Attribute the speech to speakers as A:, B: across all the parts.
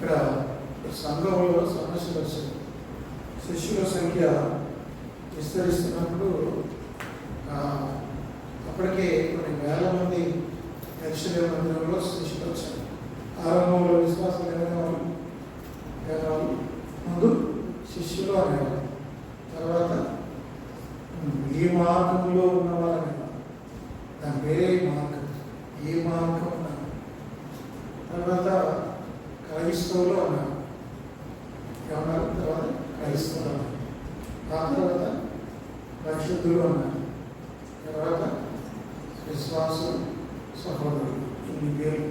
A: ఇక్కడ సంఘంలో సమస్యలు వచ్చాయి శిష్యుల సంఖ్య విస్తరిస్తున్నప్పుడు అప్పటికే కొన్ని వేల మంది యక్షదేవ మందిరంలో శిష్యులు వచ్చారు ఆరంభంలో విశ్వాసం అనేవాళ్ళు ముందు శిష్యులు అనేవారు. తర్వాత ఈ మార్గంలో ఉన్న వాళ్ళని దాని పేరే మార్గం ఈ మార్గం అన్నారు తర్వాత క్రైస్తవులు అన్నారు ఏమన్నారు తర్వాత క్రైస్తవులు అన్నారు ఆ తర్వాత పరిశుద్ధులు అన్నారు తర్వాత విశ్వాసం సహోదరులు ఇన్ని పేర్లు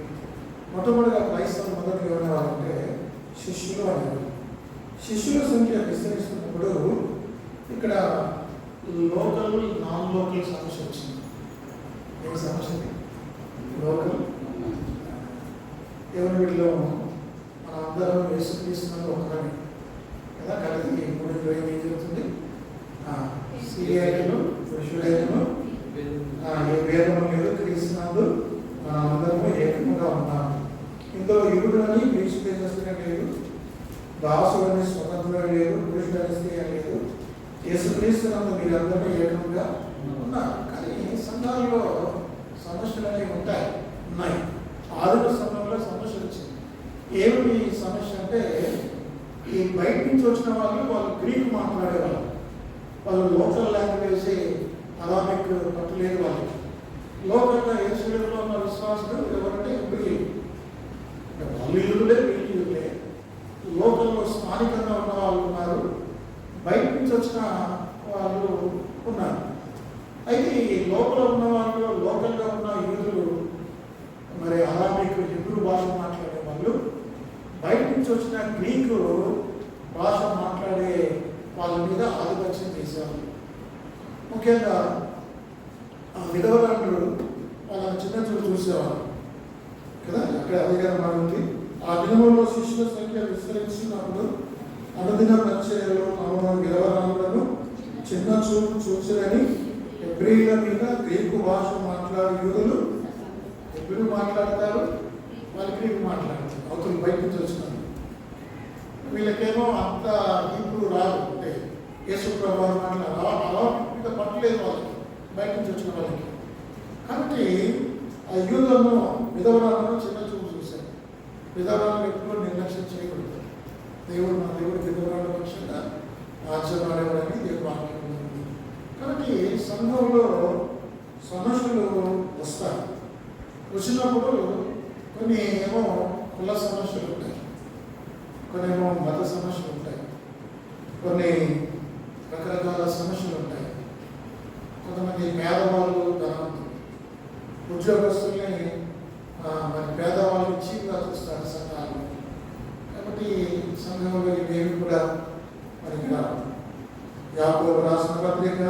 A: మొట్టమొదటిగా క్రైస్తవులు మొదటి ఏమనేవారంటే శిష్యులు అనేవారు శిష్యుల సంఖ్య విస్తరిస్తున్నప్పుడు ఇక్కడ లోకల్ నాన్ లోకల్ సమస్య వచ్చింది ఏం సమస్య లోకం దేవుని వీటిలో మన అందరం యేసుక్రీస్తున్నారు ఒకరని కదా? కలిసి మూడు ఇరవై ఏం జరుగుతుంది? సిఐలు పురుషుడైనను ఏ భేదము లేదు క్రీస్తునందు మనం అందరము ఏకముగా ఉన్నాము. ఇందులో యుగుడని గ్రీసు లేదు దాసుడని స్వతంత్రుడు లేదు పురుషుడని స్త్రీ అని లేదు యేసుక్రీస్తునందు మీరందరూ ఏకంగా ఉన్నారు కానీ సంఘాల్లో సమస్యలు అనేవి ఉంటాయి ఉన్నాయి. ఆదిమ సమయంలో సమస్య వచ్చింది. ఏమిటి సమస్య అంటే ఈ బయట నుంచి వచ్చిన వాళ్ళు వాళ్ళు గ్రీక్ మాట్లాడేవాళ్ళు. వాళ్ళు లోకల్ లాంగ్వేజ్ అలామిక్ పట్టలేదు వాళ్ళకి. లోకల్గా యేసులో ఉన్న విశ్వాసులు ఎవరంటే ఇప్పుడు వాళ్ళు యూదులే వీళ్ళు యూదులే లోకల్లో స్థానికంగా ఉన్న వాళ్ళు ఉన్నారు బయట నుంచి వచ్చిన వాళ్ళు ఉన్నారు. అయితే ఈ లోపల ఉన్న వాళ్ళు లోకల్గా ఉన్న యూదులు మరి అలామిక్ హిబ్రూ భాష మాట్లాడే వాళ్ళు బయట నుంచి వచ్చిన గ్రీకు భాష మాట్లాడే వాళ్ళ మీద ఆధిపత్యం చేశారు ముఖ్యంగా ఆ విధవరాండ్రు వాళ్ళ చిన్న చూపు చూసేవాళ్ళు కదా? అక్కడ అధికారం మారింది ఉంది. ఆ దినములో శిష్యుల సంఖ్య విస్తరించినప్పుడు అనుదిన పరిచర్యలో అవును విధవరాండ్రులను చిన్న చూపు చూసిరని హెబ్రిల మీద గ్రీకు భాష మాట్లాడే యూదులు ఎబ్రి మాట్లాడతారు? వాళ్ళు గ్రీకు మాట్లాడతారు. అవతల బయట నుంచి వచ్చినారు వీళ్ళకేమో అంత ఇప్పుడు రాదు. అంటే యేసు ప్రభావం అట్లా అలా మీద పట్టలేదు వాళ్ళకి. బయట నుంచి వచ్చిన వాళ్ళకి. కాబట్టి ఆ యూదులను విధవరాలను చిన్న చూపు చూశారు. విధవరాలను ఎప్పుడూ నిర్లక్ష్యం చేయకూడదు. దేవుడు నా దేవుడు విధవరాల పక్షంగా ఆచరణాడేవాడని దేవుడు వాక్యం మనకి కాబట్టి సంఘంలో సమస్యలు వస్తాయి. వచ్చినప్పుడు కొన్ని ఏమో కుల సమస్యలు ఉంటాయి. కొన్ని ఏమో మత సమస్యలు ఉంటాయి. కొన్ని రకరకాల సమస్యలు ఉంటాయి. కొంతమంది పేదవాళ్ళు ధనవంతులు. ఉద్యోగస్తుల్ని మరి పేదవాళ్ళు ఇచ్చి చూస్తారు సంఘాలు. కాబట్టి సంఘంలో ఇవేవి కూడా మరి ఇక్కడ యాభై రాసిన పత్రిక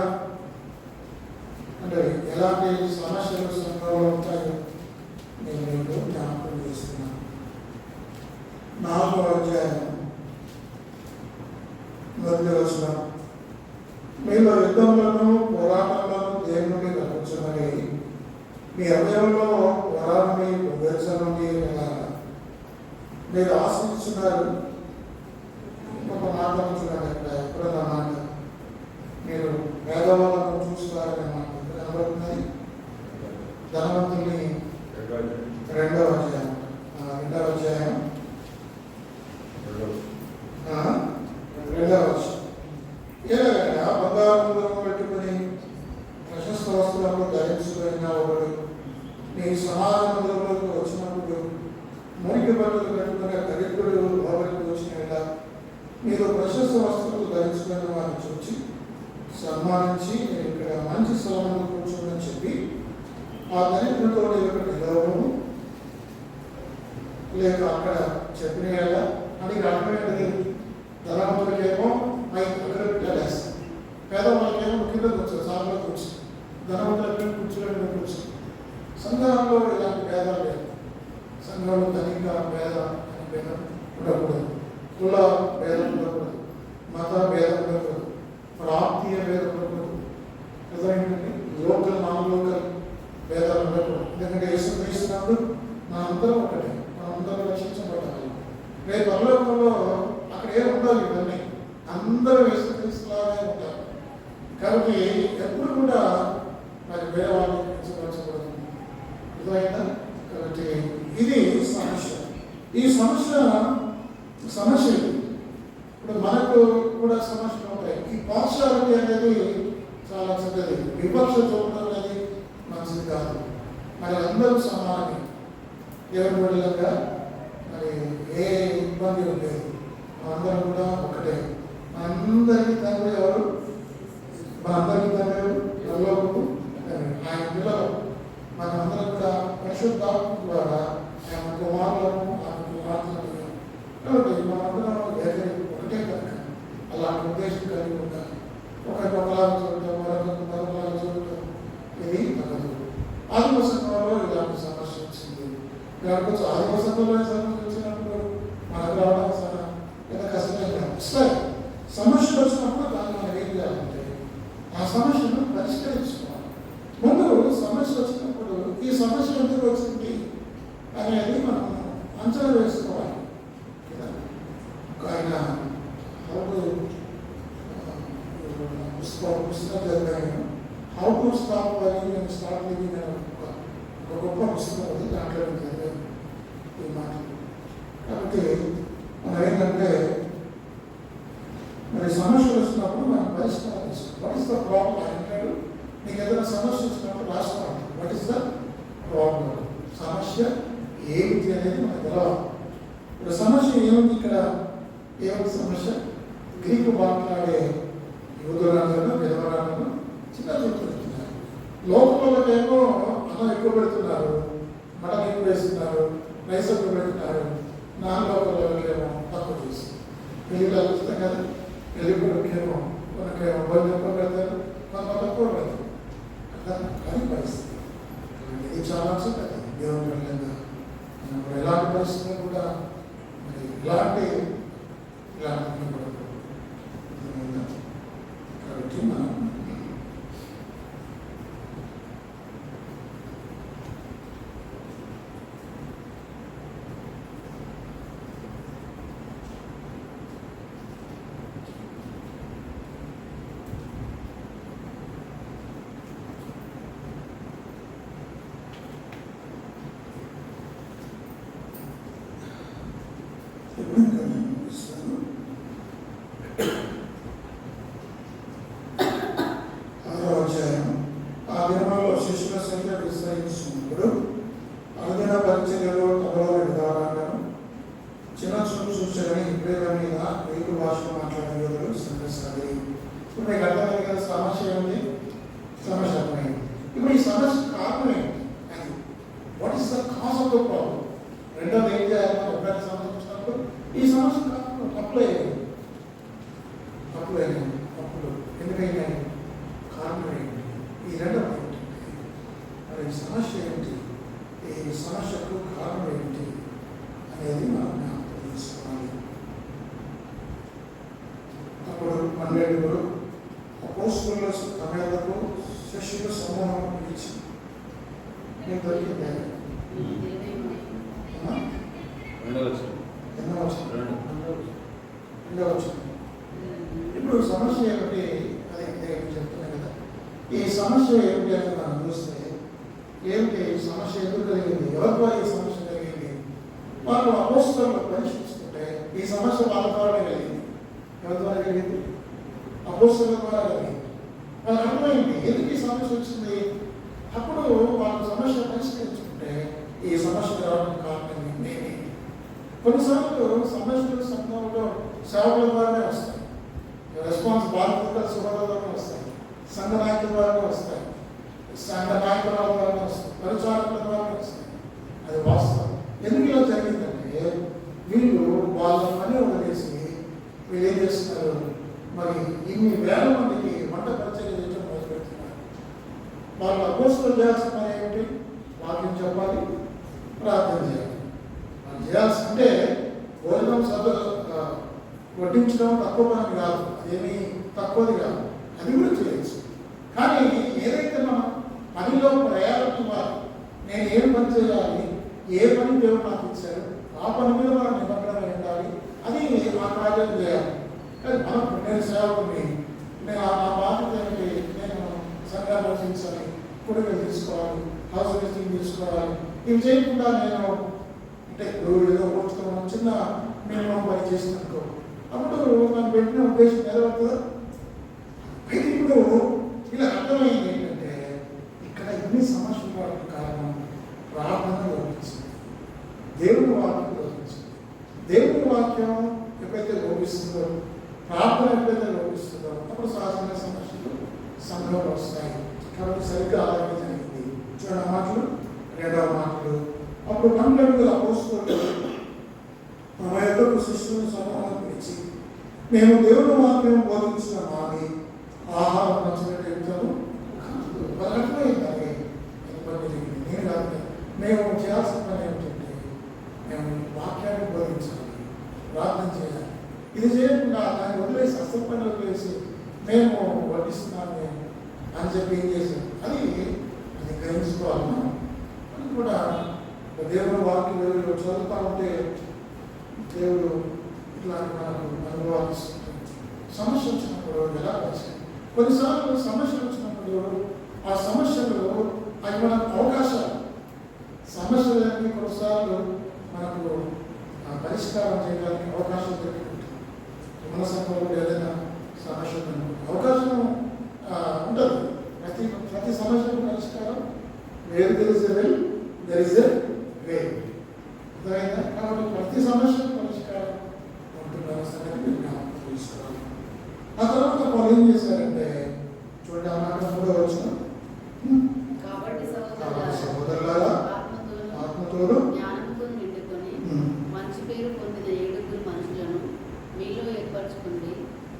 A: అంటే ఎలాంటి సమస్యలు సంఘంలో ఉంటాయో నేను మీకు జ్ఞాపకం చేస్తున్నాను నాలుగో అధ్యాయం మొదటి వచ్చిన మీలో యుద్ధంలోనూ పోరాటంలోనూ దేవుని నుండి కలుగుతున్నది గతంలో హృదయంలో వరాలని ఉద్దేశం నుండి మీరు ఆశ ఒక మాట ఉంచున్నాడు ఇక్కడ ఎప్పుడన్నా మాట మీరు పేదవాళ్ళను చూస్తారనే మాట ఇక్కడ కనబడుతున్నది ధనవంతుల్ని రెండవ అధ్యాయం ఆ, రెండవ అధ్యాయం ఆ, రెండవ అధ్యాయం ఏలగా బంగారం పెట్టుకుని ప్రశస్త వస్త్రాలు ధరించుకున్న ఒకడు నీ సమాజ మందిరంలోకి వచ్చినప్పుడు మురికి బట్టలు కట్టుకునే దరిద్రుడు లోపలికి వచ్చిన వేళ మీరు ప్రశస్త వస్త్రాలు ధరించుకున్న వారిని చూచి సన్మానించి నేను ఇక్కడ మంచి స్థలంలో కూర్చోమని చెప్పి ఆ దరిద్రుడితో ఇక్కడ నిలవను లేక అక్కడ చెప్పిన వేళ అని ఇక్కడ అర్థమైనది ధనవంతులకేమో మైక్ అక్కడ పెట్టేస్తాం పేదవాళ్ళకేమో కింద కూర్చో సార్లో కూర్చో ధనవంతులకి కూర్చోలేని మీద కూర్చో సంఘంలో ఇలాంటి భేదాలు లేవు సంఘంలో ధనిక భేద అనే భేదం ఉండకూడదు కుల భేదం ఉండకూడదు మత భేదం ఉండకూడదు ప్రాంతీయ భేదం ఉండకూడదు కదా ఏంటంటే లోకల్ నాన్ లోకల్ భేదాలు ఉండకూడదు ఎందుకంటే యేసు క్రీస్తున్నప్పుడు మన అందరం ఒకటే మనం అందరం రక్షించబడ్డాలి రేపు పరలోకంలో అక్కడ ఏం ఉండవు ఇవన్నీ అందరూ యేసుక్రీస్తులాగే ఉంటారు కాబట్టి ఎప్పుడు కూడా మరి వేరే వాళ్ళని కించపరచకూడదు ఇదైనా కాబట్టి ఇది సమస్య ఈ సమస్య సమస్య ఇది ఇప్పుడు మనకు కూడా సమస్యలు ఉంటాయి ఈ పార్షాలిటీ అనేది చాలా చెడ్డది వివక్ష చూడడం అనేది మంచిది కాదు మరి అందరూ సమానమే దేవుని మరి ఏ ఇబ్బంది ఉండేది అందరం కూడా ఒకటే. అందరికీ తండ్రి ఎవరు? మా అందరికీ తండ్రి ఎవరు? పరలోకపు తండ్రి. ఆయన పిల్లలు. మనందరం కూడా పరిశుద్ధాత్మ ద్వారా ఆయన కుమారులను ఆయన కుమార్తెలను కాబట్టి మనందరం ఏదైనా ఒకటే కనుక. అలాంటి ఉద్దేశం కలిగి ఉండాలి. ఒకరికి ఒకలాగా చూడటం మరొకరికి మరొకలాగా చూడటం ఇది అందుకోసం ఆదిమ సంఘంలో ఇలాంటి సమస్య వచ్చింది కాబట్టి ఆదిమ సంఘంలో ఈ సమస్య వచ్చినప్పుడు మనకు రావడం చాలా పెద్ద కష్టమైన కాదు సరే సమస్య వచ్చినప్పుడు దాన్ని మనం ఏం చేయాలంటే ఆ సమస్యను పరిష్కరించుకోవాలి. ముందు సమస్య వచ్చినప్పుడు ఈ సమస్య ఎందుకు వచ్చింది అనేది మనం అంచనా వేసుకోవాలి. ఆయన హౌ టు పుస్తకం పుస్తకం చదివాను. How to stop working and start living అనే ఒక ఒక గొప్ప పుస్తకం ఉంది దాంట్లో ఈ మాట. కాబట్టి మనం ఏంటంటే మరి సమస్యలు వచ్చినప్పుడు మనం పరిష్కారం తీసుకోవాలి. వాట్ ఇస్ ద ప్రాబ్లం ఆయన అంటాడు నీకు ఏదైనా సమస్య వచ్చినప్పుడు రాసుకోవాలి వాట్ ఇస్ ద ప్రాబ్లం సమస్య ఏమిటి అనేది మనకు తెలవాలి. ఇప్పుడు సమస్య ఏముంది ఇక్కడ? ఏమిటి సమస్య? గ్రీకు మాట్లాడే యువతులను విధవరాలను చిన్న చూపు పెడుతున్నారు లోపలకేమో అన్నం ఎక్కువ పెడుతున్నారు మటన్ ఎక్కువ వేస్తున్నారు రైస్ ఎక్కువ పెడుతున్నారు నాన్ లోపలకేమో తక్కువ చేస్తుంది పెళ్ళి కలుస్తాం కదా. పెళ్ళి కొడుకేమో మనకేమో బళ్ళు ఎక్కువ పెడతారు మన తక్కువ పెడతారు. అట్లా అది పరిస్థితి. ఇది చాలా చిన్నది దేవుని బిడ్డలుగా మనం ఎలాంటి పరిస్థితులు కూడా మరి ఇలాంటి do Paulo. అపోస్తుల ద్వారా కలిగింది వాళ్ళకి అర్థమైంది. ఎందుకు ఈ సమస్య వచ్చింది? అప్పుడు వాళ్ళ సమస్య పరిష్కరించుకుంటే ఈ సమస్య రావడం కారణం నేనే. కొన్నిసార్లు సమస్యలు సంఘంలో సేవల ద్వారానే వస్తాయి. రెస్పాన్స్ బాధ్యత సుభాల ద్వారా వస్తాయి. సంఘ నాయకుల ద్వారా వస్తాయి. సంఘ నాయకుల ద్వారానే వస్తాయి. పరిచారకుల ద్వారా వస్తాయి. అది వాస్తవం. ఎందుకు ఇలా జరిగిందంటే వీళ్ళు వాళ్ళ పని వదిలేసి వీళ్ళు ఏం చేస్తున్నారు? మరి ఇన్ని వేల మందికి వంట పరిచయం చేయడం మొదలు వాళ్ళు అపోస్తులు చేయాల్సిన పని ఏమిటి వాక్యం చెప్పాలి ప్రార్థన చేయాలి. మనం చేయాల్సింటే భోజనం సభ వడ్డించడం తక్కువ పని కాదు. ఏమీ తక్కువది కాదు. అది కూడా చేయొచ్చు. కానీ ఏదైతే మనం పనిలో ప్రయారిటీ ఇవ్వాలి నేను ఏం పని చేయాలి ఏ పని దేవుడు నాకు ఇచ్చారు ఆ పని మీద మనం నిమగ్నమై ఉండాలి అది ఆ కార్యం చేయాలి. నేను సేవకుని నేను ఆ- నా బాధ్యత ఏంటి? నేను సంఘాలు రచించాలి కొడుకులు తీసుకోవాలి హౌస్ లిస్టింగ్ తీసుకోవాలి ఇవి చేయకుండా నేను అంటే ఏదో పోతున్నాం చిన్న మినిమం పని చేసినట్టు. అప్పుడు మనం పెట్టిన ఉద్దేశం నెరవేరుతుందా? అయితే ఇప్పుడు ఇలా అర్థమైంది ఏంటంటే ఇక్కడ ఎన్ని సమస్యలు వాటికి కారణం ప్రార్థన లోపించింది. దేవుని వాక్యం లోపించింది. దేవుని వాక్యం ఎప్పుడైతే లోపిస్తుందో ప్రార్థన ఎప్పుడైతే లోపిస్తుందో అప్పుడు సహజంగా సమస్యలు సంఘంలో వస్తాయి. కాబట్టి సరిగ్గా ఆలోచన జరిగింది. చూడ మాటలు రెండవ మాటలు. అప్పుడు పన్నెండు అపోస్తులు తమ యొక్క శిష్యులను సమూహం పిలిచి మేము దేవుని వాక్యం బోధించిన మాని ఆహారం నచ్చినట్టు చెప్తాను అర్థమైంది అదే నేను కాదు. మేము చేయాల్సిన పని ఏమిటంటే మేము వాక్యాన్ని బోధించాలి ప్రార్థన చేయాలి ఇది చేయకుండా దాన్ని వదిలేసి అసలు పని వదిలేసి మేము వడ్డిస్తున్నాము మేము అని చెప్పి ఏం చేశాం అది అది గ్రహించుకోవాలి మనం. అది కూడా దేవుడు వాక్యం దేవుడు చదువుతా ఉంటే దేవుడు ఇట్లాంటి మనకు అనుభవాలు సమస్య వచ్చినప్పుడు ఎలా వచ్చాయి కొన్నిసార్లు సమస్యలు వచ్చినప్పుడు ఆ సమస్యలు అవి మనకు అవకాశాలు. సమస్యలన్నీ కొన్నిసార్లు మనకు పరిష్కారం చేయడానికి అవకాశం దొరికింది మన సంఘంలో ఏదైనా సమస్య అవకాశం ఆ, ఉండదు. ప్రతి ప్రతి సమస్యకు పరిష్కారం వేరు తెలిసే well there is a way అర్థమైందా? కాబట్టి ప్రతి సమస్యకు పరిష్కారం ఉంటుందన్న సంగతి మీరు జ్ఞాపకం చేసుకోవాలి. ఆ తర్వాత వాళ్ళు ఏం చేశారంటే చూడండి ఆ మాట మూడో వచ్చిన
B: కాబట్టి
A: కాబట్టి
B: సహోదరులారా,
A: సహోదరులారా,
B: ఆత్మతోను
A: ఆత్మతోను
B: జ్ఞానంతో నిండుకొని
A: ఉమ్,
B: మంచి పేరు పొందిన ఏడుగురు మనుషులను మీలో ఏర్పరచుకుంది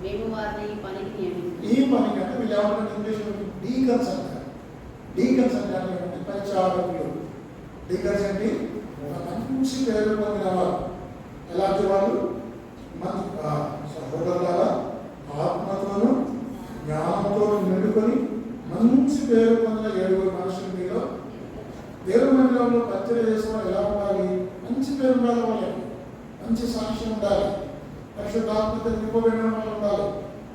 B: మేము వారిని ఈ పనికి
A: ఈ
B: నియమించాము
A: పని కంటే వీళ్ళు ఏమంటారు ఇంగ్లీష్లో డీకన్స్ అంటారు డీకన్స్ అంటే ఏమంటే పరిచారకులు డీకన్స్ ఏంటి మంచి పేరు పొందిన వారు ఎలాంటి వాళ్ళు మన ఆ, సహోదరులారా ఆత్మతోను జ్ఞానంతో నిండుకొని మంచి పేరు పొందిన ఏడుగురు మనుషులు మీలో దేవుని మందిరంలో పచ్చడి చేసిన ఎలా ఉండాలి మంచి పేరు ఉండాలి వాళ్ళకి మంచి సాక్ష్యం ఉండాలి పరిశుద్ధాత్మత నింపబడిన వాళ్ళు ఉండాలి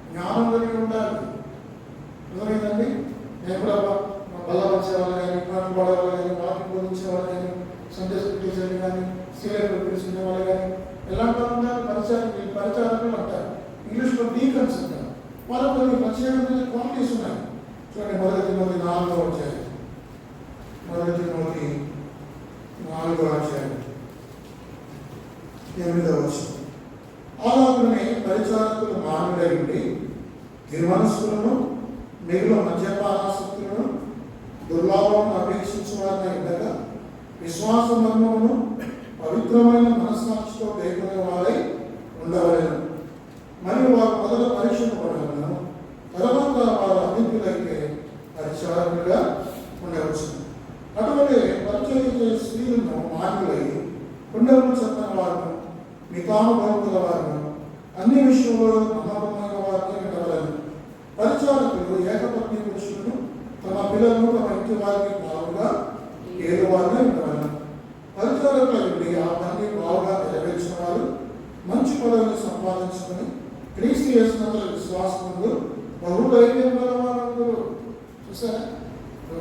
A: జ్ఞానం కలిగి ఉండాలి అర్థమైందండి నేను కూడా బలపరిచే వాళ్ళు కానీ పాటలు పాడే వాళ్ళు కానీ వాటిని బోధించే వాళ్ళు కానీ సండే స్కూల్ టీచర్లు కానీ సీరియల్ పిలుచుకునే వాళ్ళు కానీ ఎలాంటి వాళ్ళు ఉండాలి పరిచారకులు పరిచారకులు అంటారు. ఇంగ్లీష్లో డీకన్స్ అంటారు. వాళ్ళు కొన్ని ప్రత్యేకమైన క్వాలిటీస్ ఉన్నాయి. చూడండి మొదటి మొదటి నాలుగో వచ్చాయి మొదటి మొదటి నాలుగో అధ్యాయం. ఎనిమిదో వచ్చింది అలాగనే పరిచారకులు మానవుడై ఉండి నిర్మనస్కులను మిగిలిన మద్యపానాసక్తులను దుర్లాభం అపేక్షించు ఉండగా విశ్వాస మర్మమును పవిత్రమైన మనస్సాక్షితో లేకునే వారై ఉండవలను మరియు వారు మొదట పరీక్షింపబడలను తర్వాత వారు అభివృద్ధులైతే పరిచారకులుగా ఉండవచ్చు. అటువంటి పరిచయం చేసే స్త్రీలను మార్పులై పుణ్యములు చెప్పిన వారు మితానుభవముల వారు అన్ని విషయంలో నమ్మకమైన వారిని వినవలను పరిచారకులు ఏకపత్ని పురుషులను తమ పిల్లలను తమ ఇంటి వారికి బాగుగా ఏదో వారిని వినవలను పరిచారకుల నుండి ఆ పని బాగా నెరవేర్చిన వారు మంచి పదవిని సంపాదించుకొని క్రీస్తు చేసినందుకు విశ్వాసముందు బహుధైర్యం గల వారందరూ చూసారా?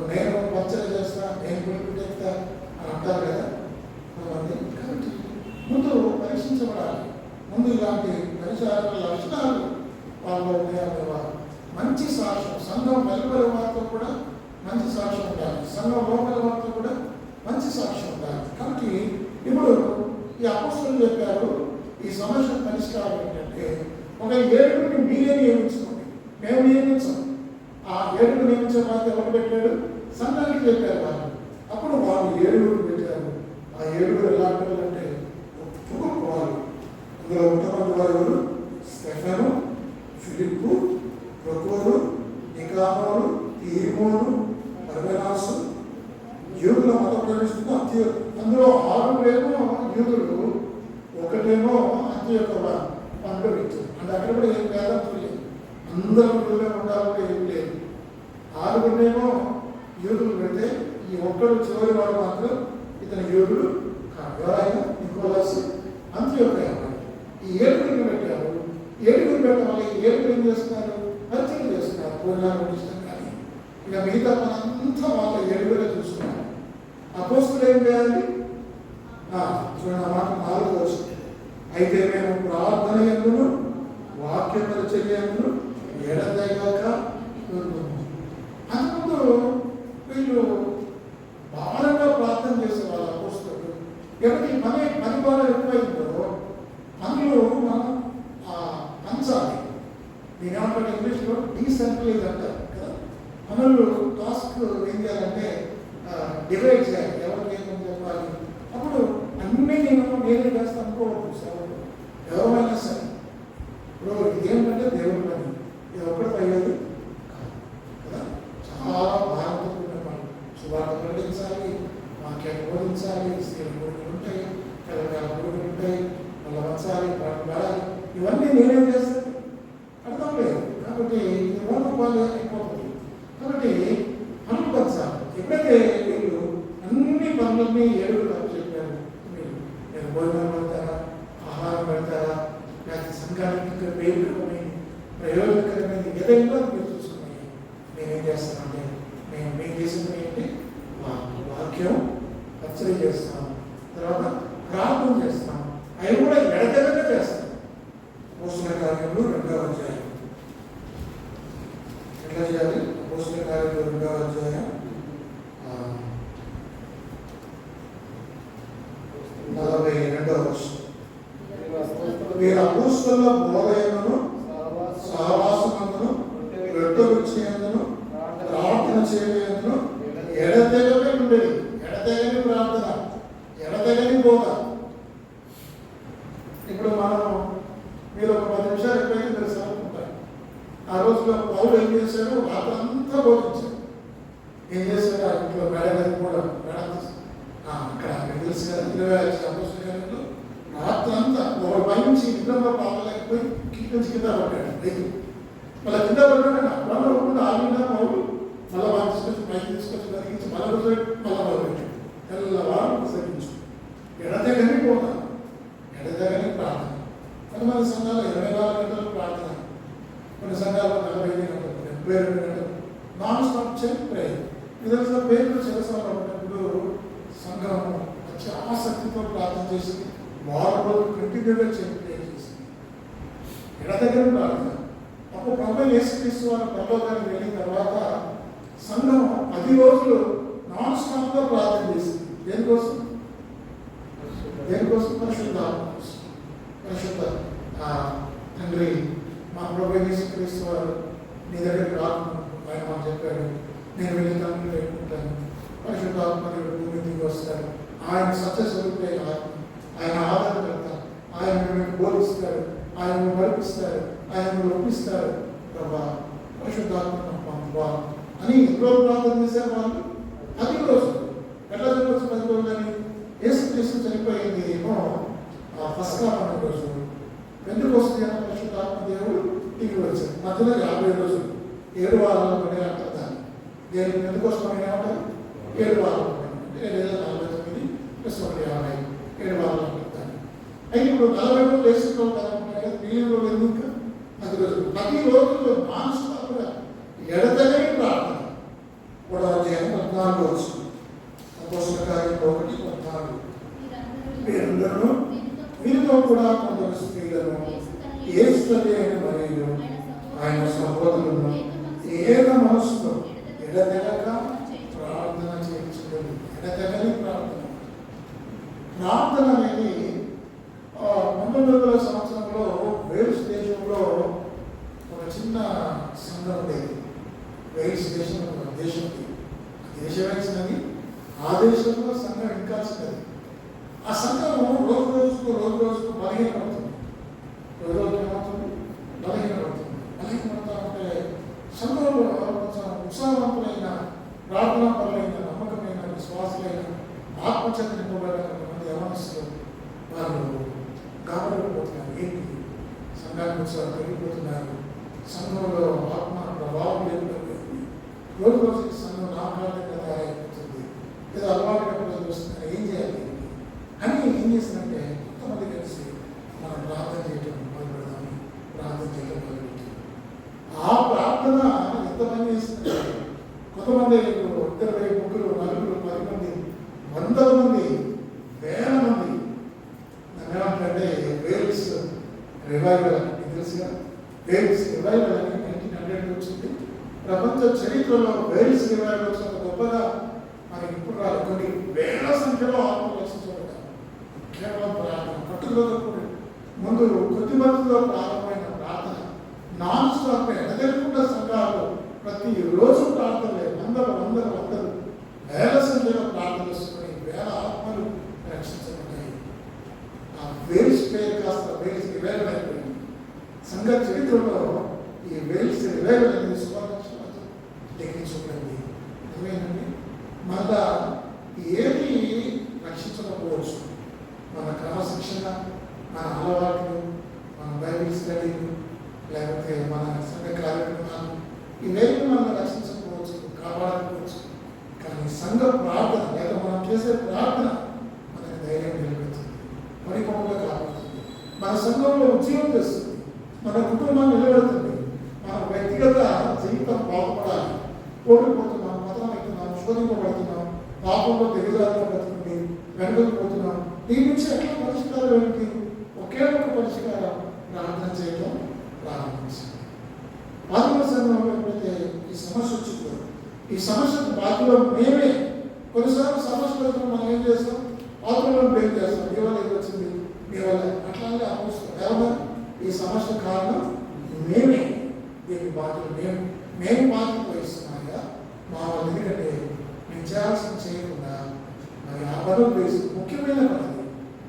A: నేను పచ్చడి చేస్తా నేను గుడికి చెప్తా అని అంటారు కదా కొంతమంది. కాబట్టి ముందు పరీక్షించబడాలి. ముందు ఇలాంటి పరిచారకుల లక్షణాలు వాళ్ళలో ఉన్నాయనే మంచి సాక్ష్యం సంఘం వెలుపల వారితో కూడా మంచి సాక్ష్యం ఉండాలి. సంఘం లోపల వారితో కూడా మంచి సాక్ష్యం ఉండాలి. కాబట్టి ఇప్పుడు ఈ అపస్తులు చెప్పారు ఈ సమస్య పరిష్కారం ఏంటంటే ఒక ఏడుగురిని మీరే నియమించుకోండి. మేము నియమించాం. ఆ ఏడుగురు నియమించిన ఎవరు పెట్టాడు సంఘానికి చెప్పారు వాళ్ళు. అప్పుడు వాళ్ళు ఏడుగురు పెట్టారు. ఆ ఏడుగురు ఎలా వాళ్ళు అంటే ఒప్పుకోవాలి అందులో ఉంటున్న వారు ఎవరు? Stephen Philip Prochorus Nicanor Timon Assembly, the నేనేం చేస్తానంటే నేను మేము చేసింది ఏంటి? వాక్యం పచ్చడి చేస్తాం తర్వాత ప్రార్థన చేస్తాం అవి కూడా ఎడతెగగా చేస్తాం కూడా పాలు కింద నుంచి కింద పడ్డాడు. రైతు. మళ్ళీ కింద పడ్డాడు అప్పుడు కూడా ఆగిన వాళ్ళు మళ్ళీ వాళ్ళు తీసుకొచ్చి పైకి తీసుకొచ్చి తగ్గించి మళ్ళీ రోజు మళ్ళీ వాళ్ళు పెట్టాడు. తెల్లవారం ప్రసంగించు ఎడతెగని పోతాను ఎడతెగని ప్రార్థన. కొంతమంది సంఘాలు ఇరవై నాలుగు గంటలు ప్రార్థన. కొన్ని సంఘాలు నలభై ఐదు గంటలు డెబ్బై రెండు గంటలు. నాన్ స్టాప్ చేసి ప్రేయర్ ఇదంతా పేర్లు చేస్తాను అన్నప్పుడు సంఘం వచ్చే ఆసక్తితో ప్రార్థన చేసి వారం రోజులు కంటిన్యూగా చేయండి ఎడ దగ్గర ఉండాలి అప్పుడు ప్రభు యేసుక్రీస్తు వారు పరలోకానికి వెళ్ళిన తర్వాత సంఘం పది రోజులు నాన్ స్టాప్గా ప్రార్థన చేసింది. దేనికోసం? దేనికోసం? పరిశుద్ధ పరిశుద్ధ తండ్రి మా ప్రభు యేసుక్రీస్తు వారు నీ దగ్గర రాకుండా ఆయన మాకు చెప్పాడు నేను వెళ్ళి తండ్రి పెట్టుకుంటాను. పరిశుద్ధాత్మ భూమి దిగి వస్తాను ఆయన సత్య స్వరూపే ఆత్మ. ఇస్తారు. ప్రభా పరిశుద్ధాత్మ పంపా అని ఇంట్లో ప్రార్థన చేశారు వాళ్ళు. అది రోజు ఎట్లా జరగవచ్చు పది రోజులని యేసు క్రీస్తు చనిపోయింది ఏమో ఆ ఫస్ట్ క్లాస్ అన్న రోజు. రెండు కోసం పరిశుద్ధాత్మ దేవుడు దిగి వచ్చారు మధ్యలో యాభై రోజులు. ఏడు వారాలు పడే అంటారు దాన్ని దేని ఎందుకోసం ఏమంటారు? ఏడు వారాలు. ఏదమస్తు అలవాట్లు మన బైబిల్ స్టడీలు లేకపోతే మన సంఘ కార్యక్రమాలు ఇవేమి చేయడం ప్రారంభించింది. పాల్గొన సంఘంలో ఎప్పుడైతే ఈ సమస్య వచ్చిందో ఈ సమస్యకు బాధ్యులు మేమే. కొన్నిసార్లు సమస్యలు వచ్చినప్పుడు మనం ఏం చేస్తాం? పాత్రలను బ్రేక్ చేస్తాం? మీ వల్ల ఏది వచ్చింది? మీ వల్ల. అట్లాగే అపోస్తాం ఎవరు ఈ సమస్య కారణం మేమే. దీనికి బాధ్యులు మేము. మేము బాధ్యత వహిస్తున్నాయా? మా వాళ్ళు ఎందుకంటే మేము చేయాల్సింది చేయకుండా మరి ఆ పనులు వేసి ముఖ్యమైన పని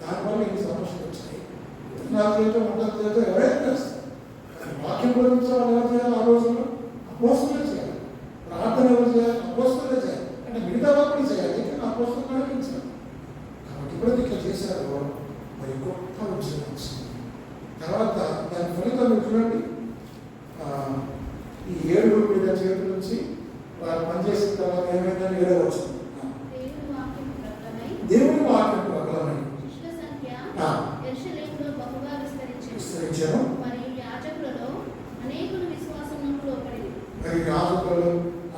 A: దానివల్ల ఈ నా జీవితం ఉండదు జీవితం ఎవరైనా వాక్యం గురించి వాళ్ళు ఎవరు చేయాలి ఆ రోజుల్లో అపోస్తులే చేయాలి ప్రార్థన ఎవరు చేయాలి అపోస్తులే చేయాలి అంటే మిగతా వాళ్ళు కూడా చేయాలి కానీ అపోస్తులు నడిపించాలి కాబట్టి ఎప్పుడైతే ఇట్లా చేశారో మరి గొప్ప ఉద్యోగం వచ్చింది తర్వాత దాని ఫలితం మీరు చూడండి ఆ, ఈ ఏడుగురు మీద చేతుల నుంచి వారు పనిచేసిన తర్వాత ఏమైందని ఏడవ వచ్చింది
B: దేవుని వాక్యం ప్రకటనై
A: దేవుని వాక్యం ప్రకారమై
B: శిష్యుల సంఖ్య
A: ఆ.
B: యెరూషలేములో బహుగా విస్తరించింది
A: విస్తరించాను
B: మరియు యాజకులలో అనేకులు విశ్వాసమునకు లోపడింది
A: మరి యాజకులు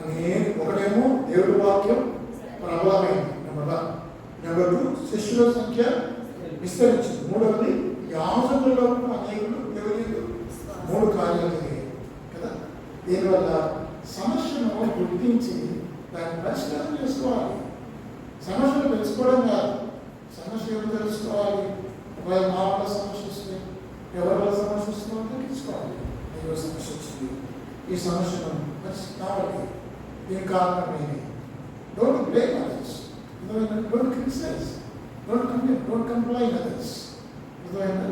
A: అనే ఒకటేమో దేవుడి వాక్యం ప్రబలమైంది నెంబర్ వన్ నెంబర్ టూ శిష్యుల సంఖ్య విస్తరించింది. మూడవది యాజకుల్లో కూడా అనేకులు దేవుని మూడు కార్యాలు జరిగాయి కదా? దీనివల్ల సమస్యను గుర్తించి దాన్ని పరిష్కారం చేసుకోవాలి. సమస్యను తెలుసుకోవడం కాదు. సమస్య ఎవరు తెలుసుకోవాలి? ఒకవేళ మా వల్ల సమస్య వస్తే ఎవరి వల్ల సమస్య వస్తుందో తెలుసుకోవాలి. ఏదో సమస్య వచ్చింది. ఈ సమస్యను పరిస్థితి కావాలి. దీని కారణం నేనే don't blame others don't criticise don't complain don't complain others అర్థమైందా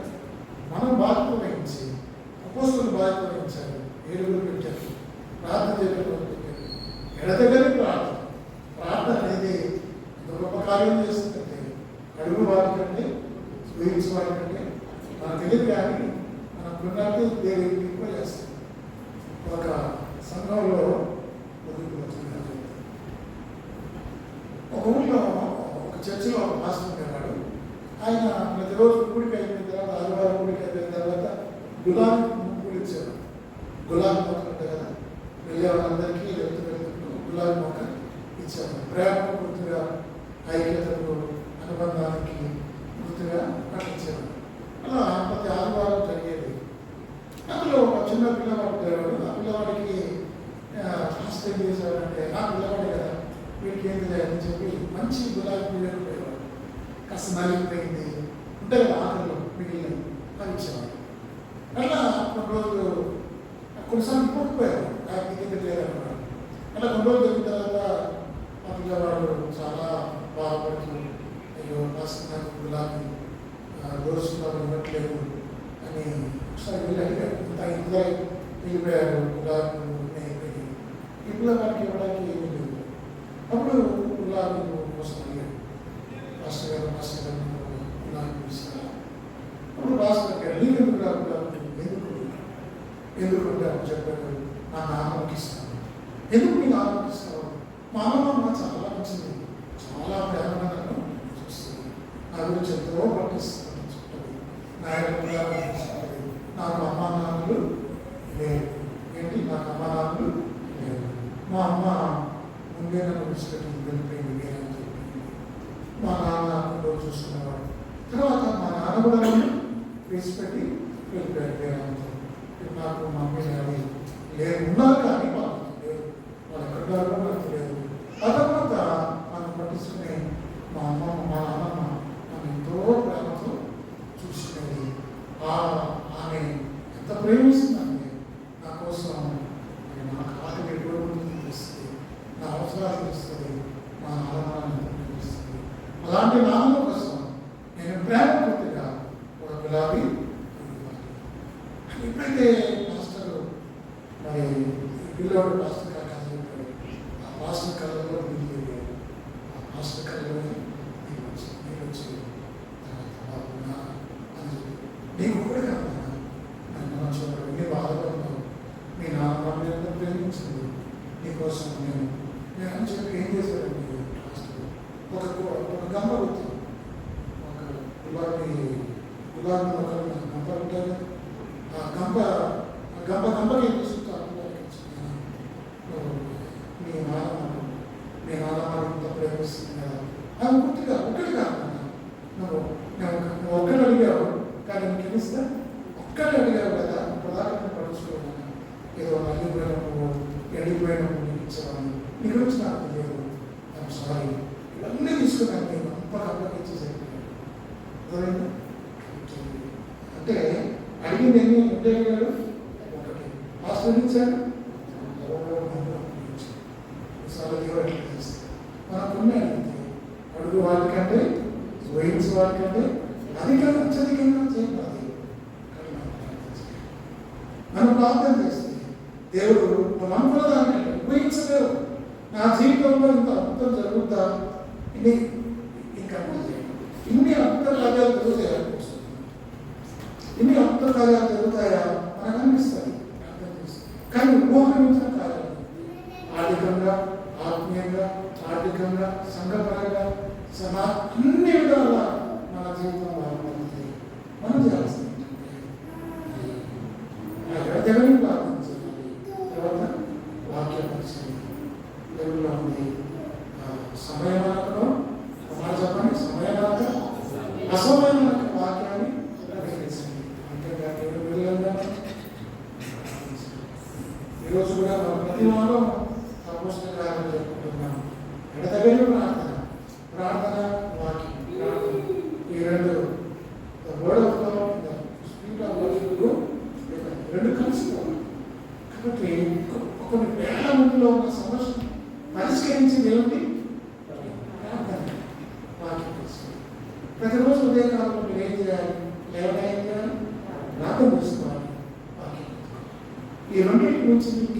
A: మనం బాధ్యత వహించి అపోస్తులు బాధ్యత వహించాలి ఏడుగురు పెట్టారు ప్రార్థన చేయడం పెట్టారు. ఎడదగని ప్రార్థన ప్రార్థన అనేది ఎంత గొప్ప కార్యం చేస్తుందంటే అడుగు వారి కంటే చూపించే వారి మనకు తెలియదు కానీ మన పుణ్యాన్ని దేవుడికి ఎక్కువ చేస్తాం ఒక సంఘంలో ముందుకు వచ్చినారు. ఒక ఊళ్ళో ఒక చర్చిలో ఒక మాస్టర్ ఉన్నాడు. ఆయన ప్రతిరోజు కూడికి అయిపోయిన తర్వాత ఆదివారం కూడికి అయిపోయిన తర్వాత గులాబీ పువ్వులు ఇచ్చారు. గులాబీ మొక్కలు ఉంటాయి కదా వెళ్ళే వాళ్ళందరికీ వెళ్తూ వెళ్తూ గులాబీ మొక్క ఇచ్చారు ప్రేమ గుర్తుగా ఐక్యతకు అనుబంధానికి గుర్తుగా అట్లా ఇచ్చారు అలా ప్రతి ఆదివారం జరిగేది అందులో ఒక చిన్న పిల్లవాడు ఉండేవాడు ఆ పిల్లవాడికి ఫస్ట్ ఏం చేసేవాడంటే నా పిల్లవాడు కదా వీడికి ఏం చేయాలని చెప్పి మంచి గులాబీ పువ్వులు పోయేవాడు కాస్త నలిగిపోయింది ఉంటాయి కదా ఆటల్లో మిగిలిన అవి ఇచ్చేవాడు అట్లా కొన్ని రోజులు కొన్నిసార్లు ఇవ్వకపోయారు ఆ టికెట్ లేదన్నమాట అట్లా కొన్ని రోజులు జరిగిన తర్వాత ఆ పిల్లవాడు చాలా బాధపడుతూ అయ్యో కాస్త నాకు గులాబీ దోషంగా ఇవ్వట్లేదు అని ఒకసారి వెళ్ళి అడిగాడు ఇంత వెళ్ళిపోయారు గులాబీ అయిపోయి ఈ పిల్లవాడికి ఇవ్వడానికి ఏమీ లేదు. అప్పుడు గులాబీ కోసం అడిగాడు మాస్టర్ గారు మాస్టర్ గారు నాకు గులాబీ ఇస్తారా అప్పుడు మాస్టర్ గారు నీకు ఎందుకు రాకుండా ఎందుకు? ఎందుకు అంటే చెప్పాడు నా నాన్నకి ఇస్తాను. ఎందుకు మీ నాన్నకి ఇస్తావు? మా అమ్మ చాలా మంచిది చాలా ప్రేమగా నన్ను చూస్తుంది. నా గురించి ఎంతో పట్టిస్తుంది. చెప్తుంది నా యొక్క నాకు అమ్మ నాన్నలు చూసుకునేవాడు తర్వాత మా నాన్న కూడా నేను వెళ్ళిపోయాను నాకు మమ్మీ కానీ లేదు ఉన్నారు కానీ చేస్తున్నా నాకు పూర్తిగా ఒక్కటి కాకుండా నువ్వు ఒక్కడు అడిగావు కానీ నీకు తెలుస్తా ఒక్కడు అడిగావు కదా ప్రధానంగా పడుచుకోవాలి ఏదో అడిగిపోయినప్పుడు ఎడిపోయినప్పుడు నీకు ఇచ్చేవాడిని. నీకు నాకు తెలియదు. సారీ ఇవన్నీ తీసుకున్నాను నేను. అంత అర్థం ఇచ్చేసాను ఎప్పుడు కార్యాలు జరుగుతాయా మనకు అనిపిస్తుంది. కానీ ఊహించిన కార్యాలు ఆర్థికంగా ఆత్మీయంగా ఆర్థికంగా సంఘపరంగా సమా అన్ని విధాలుగా మన జీవితంలో ప్రతిరోజు ఉదయకాలంలో మీరు ఏం చేయాలి? లేవడానికి నాతో మూసుకోవాలి ఈ రెండింటి నుంచి మీకు